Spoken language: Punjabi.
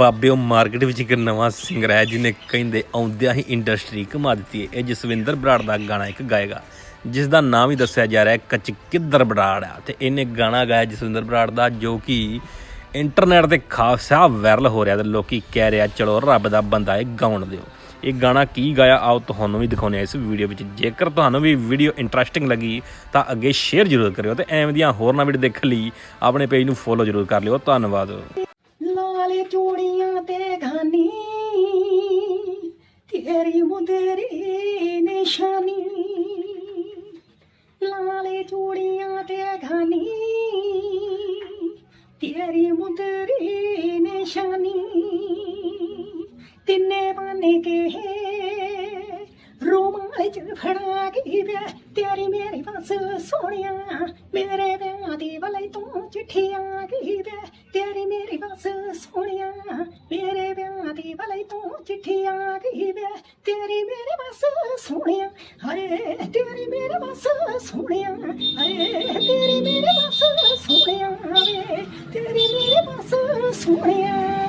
ਬਾਬਿਓ ਮਾਰਕੀਟ ਵਿੱਚ ਇੱਕ ਨਵਾਂ ਸਿੰਗਰ ਹੈ ਜਿਹਨੇ ਕਹਿੰਦੇ ਆਉਂਦਿਆਂ ਹੀ ਇੰਡਸਟਰੀ ਕਮਾ ਦਿੱਤੀ ਹੈ। ਇਹ ਜਸਵਿੰਦਰ ਬਰਾੜ ਦਾ ਗਾਣਾ ਇੱਕ ਗਾਏਗਾ ਜਿਸ ਦਾ ਨਾਮ ਹੀ ਦੱਸਿਆ ਜਾ ਰਿਹਾ ਹੈ, ਕੱਚ ਕਿੱਧਰ ਬਰਾੜ ਆ। ਤੇ ਇਹਨੇ ਗਾਣਾ ਗਾਇਆ ਜਸਵਿੰਦਰ ਬਰਾੜ ਦਾ, ਜੋ ਕਿ ਇੰਟਰਨੈਟ ਤੇ ਖਾਸਾ ਵਾਇਰਲ ਹੋ ਰਿਹਾ ਤੇ ਲੋਕੀ ਕਹਿ ਰਿਹਾ ਚਲੋ ਰੱਬ ਦਾ ਬੰਦਾ ਇਹ ਗਾਉਣ ਦਿਓ। ਇਹ ਗਾਣਾ ਕੀ ਗਾਇਆ, ਆਓ ਤੁਹਾਨੂੰ ਵੀ ਦਿਖਾਉਂਦੇ ਆ ਇਸ ਵੀਡੀਓ ਵਿੱਚ। ਜੇਕਰ ਤੁਹਾਨੂੰ ਵੀ ਵੀਡੀਓ ਇੰਟਰਸਟਿੰਗ ਲੱਗੀ, ਤਾਂ ਅੱਗੇ ਸ਼ੇਅਰ ਜ਼ਰੂਰ ਕਰਿਓ ਤੇ ਐਵੇਂ ਦੀਆਂ ਹੋਰ ਨਵੀਂ ਵੀਡੀਓ ਦੇਖਣ ਲਈ ਆਪਣੇ ਪੇਜ ਨੂੰ ਫੋਲੋ ਜ਼ਰੂਰ ਕਰ ਲਿਓ। ਧੰਨਵਾਦ। ਲਾਲ ਚੂੜੀਆਂ ਤੇ ਗਾਨੀ ਤੇਰੀ ਮੁੰਦਰੀ ਨਿਸ਼ਾਨੀ ਲਾਲ ਚੂੜੀਆਂ ਤੇ ਗਾਨੀ ਤੇਰੀ ਮੁੰਦਰੀ ਨਿਸ਼ਾਨੀ ਤਿੰਨੇ ਬਣੇ ਕੇ ਰੋਮਾਲ ਚ ਫੜਾ ਗਈ ਵੇ ਤੇਰੀ ਮੇਰੀ ਬਸ ਸੋਹਣਿਆ ਮੇਰੇ ਵਿਆਹ ਦੀ ਵਲੇ ਤੂੰ ਚਿੱਠੀ ਆ ਗਈ ਵੇ ਮੇਰੇ ਵਿਆਹ ਦੀ ਭਲੇ ਤੂੰ ਚਿੱਠੀ ਆ ਗਈ ਵੇ, ਤੇਰੀ ਮੇਰੇ ਬਸ ਸੋਹਣਿਆ ਹਰੇ ਤੇਰੀ ਮੇਰੇ ਬਸ ਸੋਹਣਿਆ, ਹਾਏ, ਤੇਰੀ ਮੇਰੇ ਬਸ ਸੋਹਣਿਆ ਵੇ, ਤੇਰੀ ਮੇਰੇ ਬਸ ਸੋਹਣਿਆ।